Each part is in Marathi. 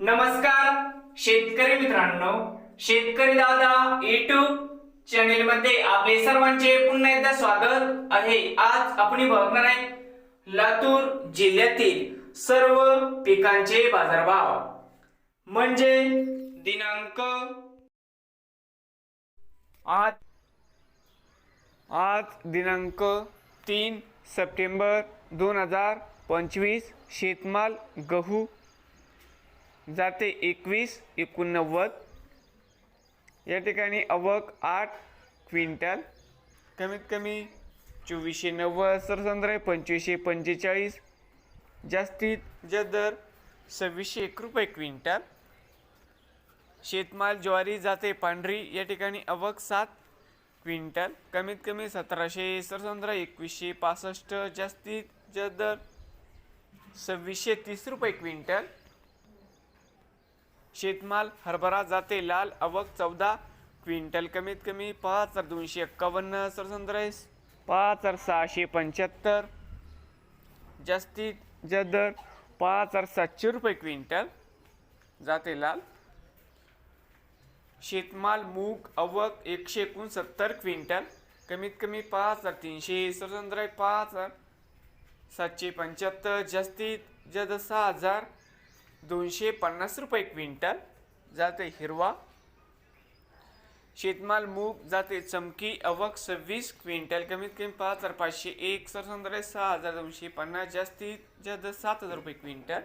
नमस्कार शेतकरी मित्रांनो. शेतकरी दादा युट्यूब चॅनेल मध्ये आपले सर्वांचे पुन्हा एकदा स्वागत आहे. आज आपण बघणार आहे लातूर जिल्ह्यातील सर्व पिकांचे बाजारभाव. म्हणजे दिनांक आज आज दिनांक तीन सप्टेंबर दोन हजार पंचवीस शेतमाल गहू जाते एकवीस एकोणनव्वद. या ठिकाणी अवक आठ क्विंटल. कमीत कमी चोवीसशे नव्वद सरसंद्र पंचवीसशे पंचेचाळीस. जास्तीत जास्त दर सव्वीसशे एक रुपये क्विंटल. शेतमाल ज्वारी जाते पांढरी या ठिकाणी अवक सात क्विंटल. कमीत कमी सतराशे सरसंद्र एकवीसशे पासष्ट. जास्तीत जास्त दर सव्वीसशे तीस रुपये क्विंटल. शेतमाल हरभरा जाते लाल आवक चौदा क्विंटल कमीत कमी पाच हजार दोनशे एक्कावन्न सरसंद्रेस पाच हजार सहाशे पंच्याहत्तर. जास्तीत जदर पाच हजार सातशे रुपये क्विंटल जाते लाल. शेतमाल मूग अवक एकशे एकोणसत्तर क्विंटल कमीत कमी पाच हजार तीनशे सरसंद्र पाच हजार सातशे पंच्याहत्तर. जास्तीत जद सहा हजार दोनशे पन्नास रुपये क्विंटल जाते हिरवा. शेतमाल मूग जाते चमकी अवक सव्वीस क्विंटल कमीत कमी पाच हजार पाचशे एक सरसंद्रे सहा हजार दोनशे पन्नास जास्तीत जास्त सात हजार रुपये क्विंटल.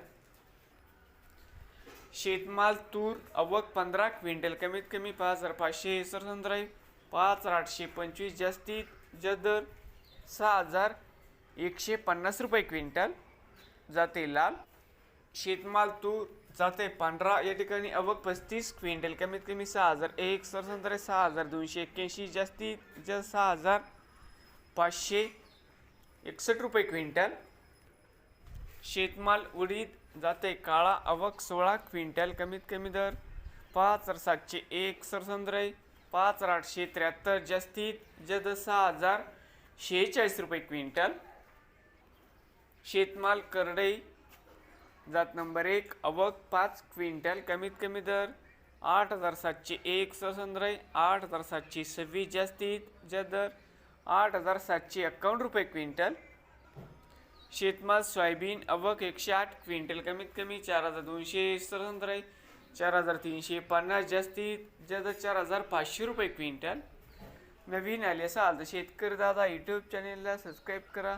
शेतमाल तूर अवक पंधरा क्विंटल कमीत कमी पाच हजार पाचशे सरसंद्र पाच हजार आठशे पंचवीस जास्तीत जास्त दर सहा हजार एकशे पन्नास रुपये क्विंटल. जाते लाल. शेतमाल तूर जाते पांढरा या ठिकाणी अवघ पस्तीस क्विंटल कमीत कमी सहा हजार एक सरसंद्र सहा हजार दोनशे एक्क्याऐंशी जास्तीत जास्त सहा हजार पाचशे एकसष्ट रुपये क्विंटल. शेतमाल उडीद जाते काळा अवक सोळा क्विंटल कमीत कमी दर पाच हजार सातशे एक सरसंद्रे पाच हजार आठशे त्र्याहत्तर जास्तीत जद सहा हजार शेहेचाळीस रुपये क्विंटल. शेतमाल करडई जात नंबर एक अवक पाच क्विंटल कमीत कमी दर. आठ हजार सातशे एक सरसंद्र आठ हजार सातशे सव्वीस जास्तीत ज्या दर. आठ हजार सातशे एक्कावन्न रुपये क्विंटल. शेतमाल सोयाबीन अवक एकशे आठ क्विंटल कमीत कमी चार हजार दोनशे सरसंद्र चार हजार तीनशे पन्नास जास्तीत ज्या दर चार हजार पाचशे रुपये क्विंटल. नवीन आले असाल तर शेतकरी दादा यूट्यूब चॅनेलला सबस्क्राईब करा.